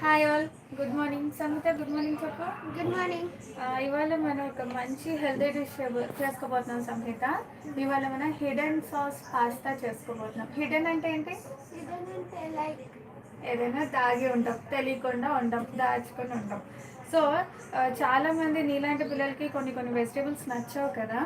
Hi all good morning Sangeetha good morning చెప్పు. Good morning ఇవాళ మనం ఒక మంచి హెల్తీ డిష్ చేసుకోబోతున్నాం సంహిత ఇవాళ మనం హిడెన్ సాస్ పాస్తా చేసుకోబోతున్నాం. హిడెన్ అంటే ఏంటి? ఇదేంటంటే లైక్ ఏదైనా దాగి ఉంటాం తెలియకుండా ఉంటాం దాచుకొని ఉంటాం. సో ఆ, చాలా మంది నీలాంటి పిల్లలకి కొన్ని కొన్ని వెజిటేబుల్స్ నచ్చవు కదా.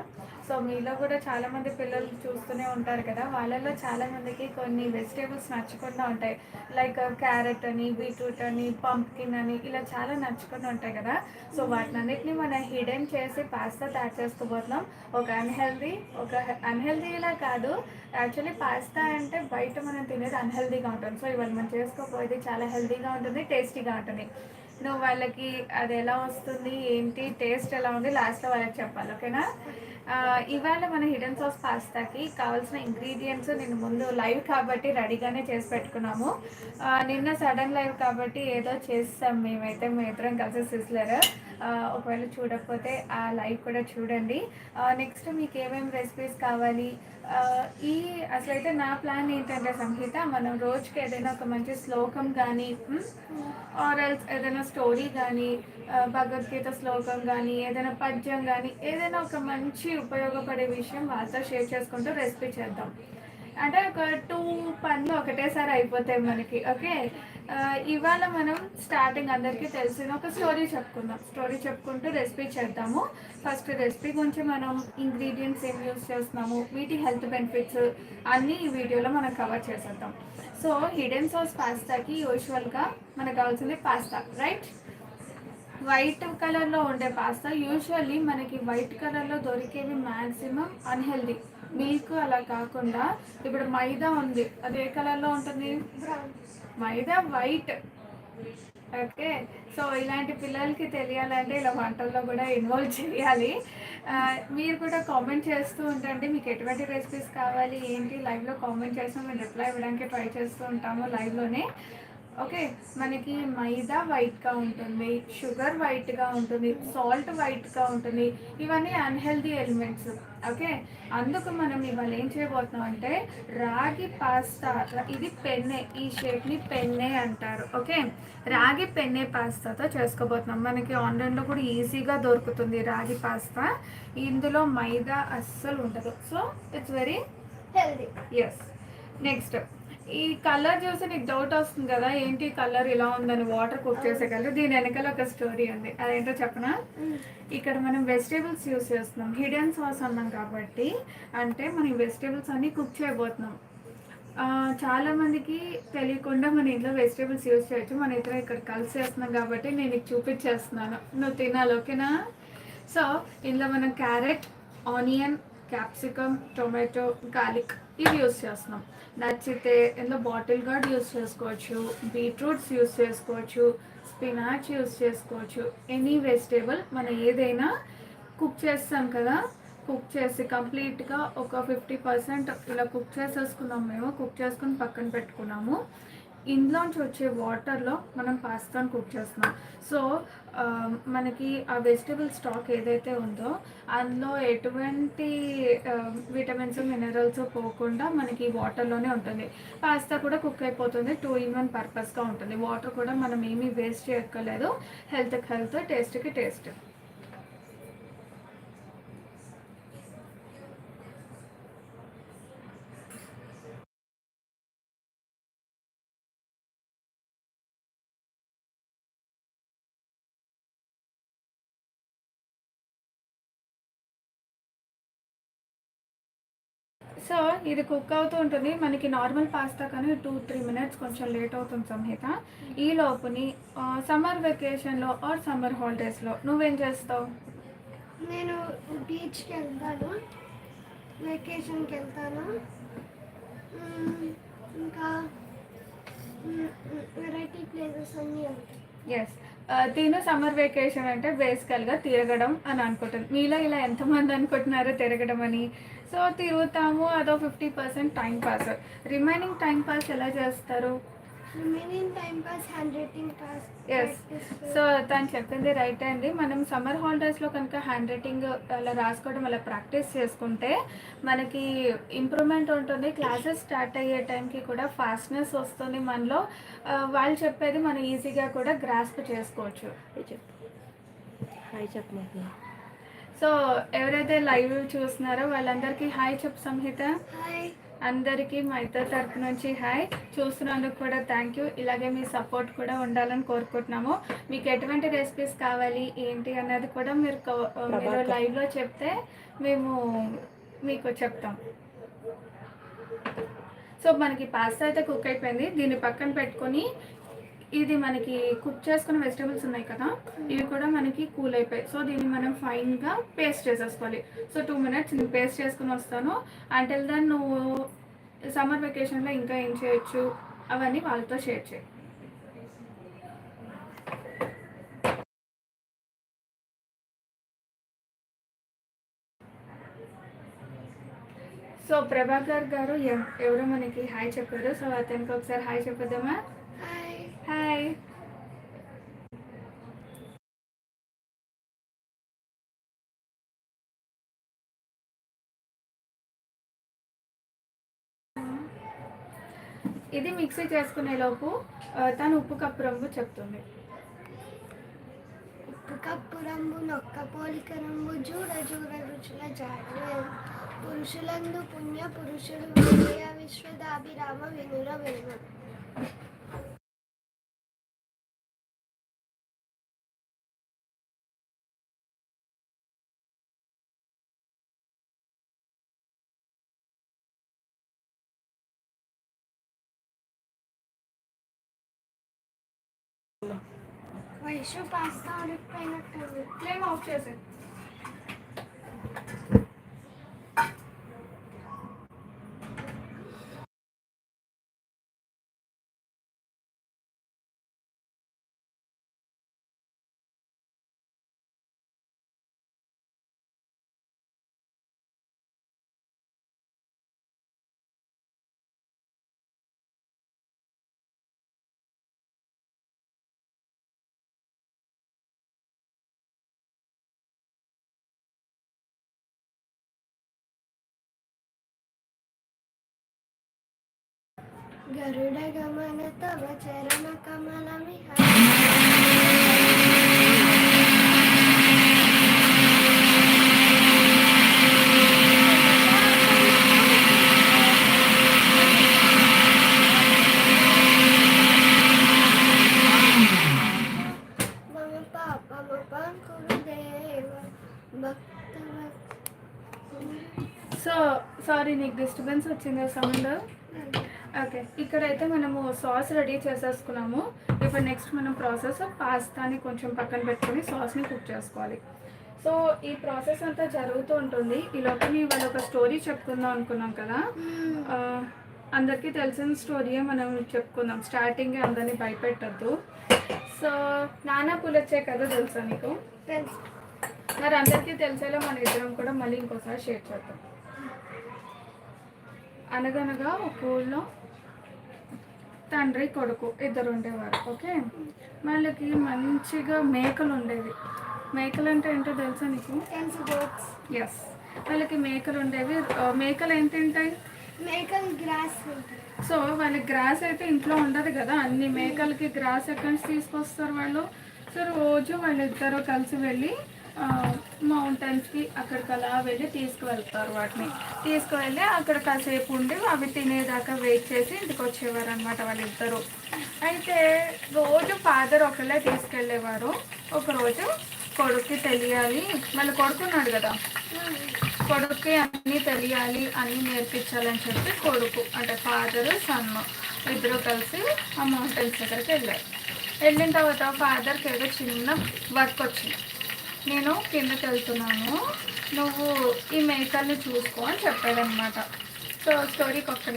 సో మీలో కూడా చాలా మంది పిల్లలు చూస్తూనే ఉంటారు కదా. వాళ్ళలో చాలా మందికి కొన్ని వెజిటేబుల్స్ నచ్చకుండా ఉంటాయి. లైక్ క్యారెట్ uh, అని బీట్రూట్ అని పంప్కిన్ అని ఇలా చాలా నచ్చకుండా ఉంటాయి కదా. సో వాటిని అన్నిటిని మనం హిడెన్ చేసి పాస్తా తయారు చేసుకోబోతున్నాం. ఒక అన్హెల్దీ ఒక అన్హెల్దీలా కాదు. యాక్చువల్లీ పాస్తా అంటే బయట మనం తినేది అన్హెల్దీగా ఉంటుంది. సో ఇవాళ మనం చేసుకోకపోయేది చాలా హెల్దీగా ఉంటుంది టేస్టీగా ఉంటుంది. నువ్వు వాళ్ళకి అది ఎలా వస్తుంది ఏంటి టేస్ట్ ఎలా ఉంది లాస్ట్లో వాళ్ళకి చెప్పాలి ఓకేనా? ఇవాళ మన హిడెన్ సాస్ పాస్తాకి కావాల్సిన ఇంగ్రీడియంట్స్ నేను ముందు లైవ్ కాబట్టి రెడీగానే చేసి పెట్టుకున్నాము. నిన్న సడన్ లైవ్ కాబట్టి ఏదో చేస్తాం మేమైతే మేము ఇద్దరం కలిసి సిస్లర్. ఒకవేళ చూడకపోతే ఆ లైవ్ కూడా చూడండి. నెక్స్ట్ మీకు ఏమేమి రెసిపీస్ కావాలి? ఈ అసలైతే నా ప్లాన్ ఏంటంటే సంహిత మనం రోజుకి ఏదైనా ఒక మంచి శ్లోకం కానీ ఆర్ ఎల్స్ ఏదైనా స్టోరీ కానీ భగవద్గీత శ్లోకం కానీ ఏదైనా పద్యం కానీ ఏదైనా ఒక మంచి ఉపయోగపడే విషయం వాళ్ళతో షేర్ చేసుకుంటూ రెసిపీ చేద్దాం. అంటే ఒక టూ పనులు ఒకటేసారి అయిపోతాయి మనకి ఓకే? ఇవాళ మనం స్టార్టింగ్ అందరికీ తెలిసిన ఒక స్టోరీ చెప్పుకుందాం. స్టోరీ చెప్పుకుంటూ రెసిపీ చేద్దాము. ఫస్ట్ రెసిపీ గురించి మనం ఇంగ్రీడియంట్స్ ఏం యూస్ చేస్తున్నాము వీటి హెల్త్ బెనిఫిట్స్ అన్నీ ఈ వీడియోలో మనం కవర్ చేసేద్దాం. సో హిడెన్ సాస్ పాస్తాకి యూజువల్గా మనకు కావాల్సింది పాస్తా రైట్? వైట్ కలర్లో ఉండే పాస్తా యూజువల్లీ మనకి వైట్ కలర్లో దొరికేవి మ్యాక్సిమం అన్హెల్దీ మిల్క్ అలా కాకుండా ఇప్పుడు మైదా ఉంది. అది ఏ కలర్లో ఉంటుంది? మైదా వైట్. ఓకే. సో ఇలాంటి పిల్లలకి తెలియాలంటే ఇలా వంటల్లో కూడా ఇన్వాల్వ్ చేయాలి. మీరు కూడా కామెంట్ చేస్తూ ఉండండి. మీకు ఎటువంటి రెసిపీస్ కావాలి? ఏంటి? లైవ్లో కామెంట్ చేస్తాం మేము రిప్లై ఇవ్వడానికి ట్రై చేస్తూ ఉంటాము లైవ్లోనే ఓకే మనకి మైదా వైట్గా ఉంటుంది షుగర్ వైట్గా ఉంటుంది సాల్ట్ వైట్గా ఉంటుంది ఇవన్నీ అన్హెల్దీ ఎలిమెంట్స్. ఓకే అందుకు మనం ఇవాళ ఏం చేయబోతున్నాం అంటే రాగి పాస్తా ఇది పెన్నే ఈ షేప్ని పెన్నే అంటారు. ఓకే రాగి పెన్నే పాస్తాతో చేసుకోబోతున్నాం. మనకి ఆన్లైన్లో కూడా ఈజీగా దొరుకుతుంది రాగి పాస్తా. ఇందులో మైదా అస్సలు ఉండదు. So it's very healthy yes next ఈ కలర్ చూసి నీకు డౌట్ వస్తుంది కదా ఏంటి కలర్ ఇలా ఉందని వాటర్ కుక్ చేసే కలర్? దీని వెనకాల ఒక స్టోరీ ఉంది. అదేంటో చెప్పనా? ఇక్కడ మనం వెజిటేబుల్స్ యూస్ చేస్తున్నాం. హిడెన్ సాస్ అన్నాం కాబట్టి అంటే మనం వెజిటేబుల్స్ అన్ని కుక్ చేయబోతున్నాం. చాలా మందికి తెలియకుండా మన ఇంట్లో వెజిటేబుల్స్ యూస్ చేయొచ్చు. మన ఇద్దరు ఇక్కడ కలిసి చేస్తున్నాం కాబట్టి నేను నీకు చూపించేస్తున్నాను. నువ్వు తినాలి ఓకేనా? సో ఇందులో మనం carrot onion capsicum tomato garlic ఇవి యూస్ చేస్తున్నాం. నచ్చితే ఇందులో బాటిల్ గార్డ్ యూస్ చేసుకోవచ్చు బీట్రూట్స్ యూస్ చేసుకోవచ్చు స్పినాచ్ యూస్ చేసుకోవచ్చు. ఎనీ వెజిటేబుల్ మనం ఏదైనా కుక్ చేస్తాం కదా కుక్ చేసి కంప్లీట్గా ఒక ఫిఫ్టీ పర్సెంట్ ఇలా కుక్ చేసేసుకున్నాం మేము కుక్ చేసుకుని పక్కన పెట్టుకున్నాము. ఇందులోంచి వచ్చే వాటర్లో మనం పాస్తాను కుక్ చేస్తున్నాం. సో మనకి ఆ వెజిటబుల్ స్టాక్ ఏదైతే ఉందో అందులో ఎటువంటి విటమిన్స్ మినరల్స్ పోకుండా మనకి వాటర్లోనే ఉంటుంది. పాస్తా కూడా కుక్ అయిపోతుంది టూ ఇన్ వన్ పర్పస్గా ఉంటుంది. వాటర్ కూడా మనం ఏమీ వేస్ట్ చేయక్కర్లేదు. హెల్త్కి హెల్త్ టేస్ట్కి టేస్ట్. సో ఇది కుక్ అవుతూ ఉంటుంది. మనకి నార్మల్ పాస్తా కానీ టూ త్రీ మినిట్స్ కొంచెం లేట్ అవుతుంది సంహిత. ఈ లోపుని సమ్మర్ వెకేషన్లో ఆర్ సమ్మర్ హాలిడేస్లో నువ్వేం చేస్తావు? నేను బీచ్కి వెళ్తాను. వెకేషన్కి వెళ్తాను. ఇంకా వెరైటీ ప్లేసెస్ అన్నీ వెళ్తాను ఎస్ తిను సమ్మర్ వెకేషన్ అంటే బేసికల్గా తిరగడం అని అనుకుంటుంది మీలో ఇలా ఎంతమంది అనుకుంటున్నారో తిరగడం అని. సో తిరుగుతాము అదో fifty percent time pass remaining time pass ఎలా చేస్తారు? ఎస్ సో తను చెప్పింది రైట్ అండి. మనం సమ్మర్ హాలిడేస్లో కనుక హ్యాండ్ రైటింగ్ అలా రాసుకోవడం అలా ప్రాక్టీస్ చేసుకుంటే మనకి ఇంప్రూవ్మెంట్ ఉంటుంది. క్లాసెస్ స్టార్ట్ అయ్యే టైంకి కూడా ఫాస్ట్నెస్ వస్తుంది మనలో. వాళ్ళు చెప్పేది మనం ఈజీగా కూడా గ్రాస్ప్ చేసుకోవచ్చు. హాయ్ సో ఎవరైతే లైవ్ చూస్తున్నారో వాళ్ళందరికీ హాయ్ చెప్పు సంహిత. హాయ్ అందరికీ మా ఇద్దరు తరపు నుంచి హాయ్. చూస్తున్నందుకు కూడా థ్యాంక్ యూ ఇలాగే మీ సపోర్ట్ కూడా ఉండాలని కోరుకుంటున్నాము. మీకు ఎటువంటి రెసిపీస్ కావాలి ఏంటి అన్నది కూడా మీరు మీరు. లైవ్లో చెప్తే మేము మీకు చెప్తాం. సో మనకి పాస్తా అయితే కుక్ అయిపోయింది. దీన్ని పక్కన పెట్టుకొని ఇది మనకి కుక్ చేసుకున్న వెజిటేబుల్స్ ఉన్నాయి కదా ఇవి కూడా మనకి కూల్ అయిపోయాయి. సో దీన్ని మనం ఫైన్గా పేస్ట్ చేసేసుకోవాలి. సో టూ మినిట్స్ నేను పేస్ట్ చేసుకుని వస్తాను. అంటిల్ దెన్ నువ్వు సమ్మర్ వెకేషన్లో ఇంకా ఏం చేయొచ్చు? అవన్నీ వాళ్ళతో షేర్ చేయి. సో ప్రభాకర్ గారు ఎవరో మనకి హాయ్ చెప్పారు. సో అతనికి ఒకసారి హాయ్ చెప్పేద్దామా హాయ్ ఇది మిక్సీ చేసుకునే లోపు తను ఉప్పు కప్పు రంగు చెప్తుంది. ఉప్పు కప్పు రంగు నొక్క పోలిక రంగు జూడ జూడ రుచుల జాడు పురుషులందు పుణ్య పురుషులు విశ్వదాభిరామ వినుర విను వయసు పాస్తా ఉడికిపోయినట్టుంది ఫ్లేమ్ ఆఫ్ చేసే గరుడ గమన తవ చరణ కమలమి సో సారీ నీకు డిస్టర్బెన్స్ వచ్చిందా సౌండ్ ఓకే ఇక్కడైతే మనము సాస్ రెడీ చేసేసుకున్నాము. ఇప్పుడు నెక్స్ట్ మనం ప్రాసెస్ పాస్తాని కొంచెం పక్కన పెట్టుకొని సాస్ని కుక్ చేసుకోవాలి. సో ఈ ప్రాసెస్ అంతా జరుగుతూ ఉంటుంది. ఈ లోపల ఇవాళ ఒక స్టోరీ చెప్పుకుందాం అనుకున్నాం కదా. అందరికీ తెలిసిన స్టోరీయే మనం చెప్పుకుందాం. స్టార్టింగే అందరినీ భయపెట్టద్దు. సో నానా పులొచ్చే కదా తెలుసా నీకు? తెలుసు. మరి అందరికీ తెలిసేలా మన ఇద్దరం కూడా మళ్ళీ ఇంకోసారి షేర్ చేద్దాం. అనగనగా ఒక ఊళ్ళో తండ్రి కొడుకు ఇద్దరు ఉండేవారు ఓకే? వాళ్ళకి మంచిగా మేకలు ఉండేవి మేకలు అంటే ఏంటో తెలుసా నీకు? ఎస్ వాళ్ళకి మేకలు ఉండేవి మేకలు ఏం తింటాయి మేకల్ గ్రాస్ సో వాళ్ళకి గ్రాస్ అయితే ఇంట్లో ఉండదు కదా. అన్ని మేకలకి గ్రాస్ ఎక్కడి నుంచి తీసుకొస్తారు వాళ్ళు? సో రోజు వాళ్ళిద్దరూ కలిసి వెళ్ళి మౌంటైన్స్కి అక్కడికి అలా వెళ్ళి తీసుకువెళ్తారు వాటిని. తీసుకువెళ్ళి అక్కడ కాసేపు ఉండి అవి తినేదాకా వెయిట్ చేసి ఇంటికి వచ్చేవారు అనమాట వాళ్ళిద్దరు. అయితే రోజు ఫాదర్ ఒకళ్ళే తీసుకెళ్ళేవారు. ఒకరోజు కొడుక్కి తెలియాలి. మళ్ళీ కొడుకున్నాడు కదా. కొడుక్కి అన్నీ తెలియాలి అన్నీ నేర్పించాలని చెప్పి కొడుకు అంటే ఫాదర్ సన్ను ఇద్దరు కలిసి ఆ మౌంటైన్స్ దగ్గరికి వెళ్ళారు. వెళ్ళిన తర్వాత ఫాదర్కి ఏదో చిన్న వర్క్ వచ్చింది. నేను కిందకి వెళ్తున్నాను నువ్వు ఈ మేకల్ని చూసుకో అని చెప్పాడనమాట సో స్టోరీకి ఒక్క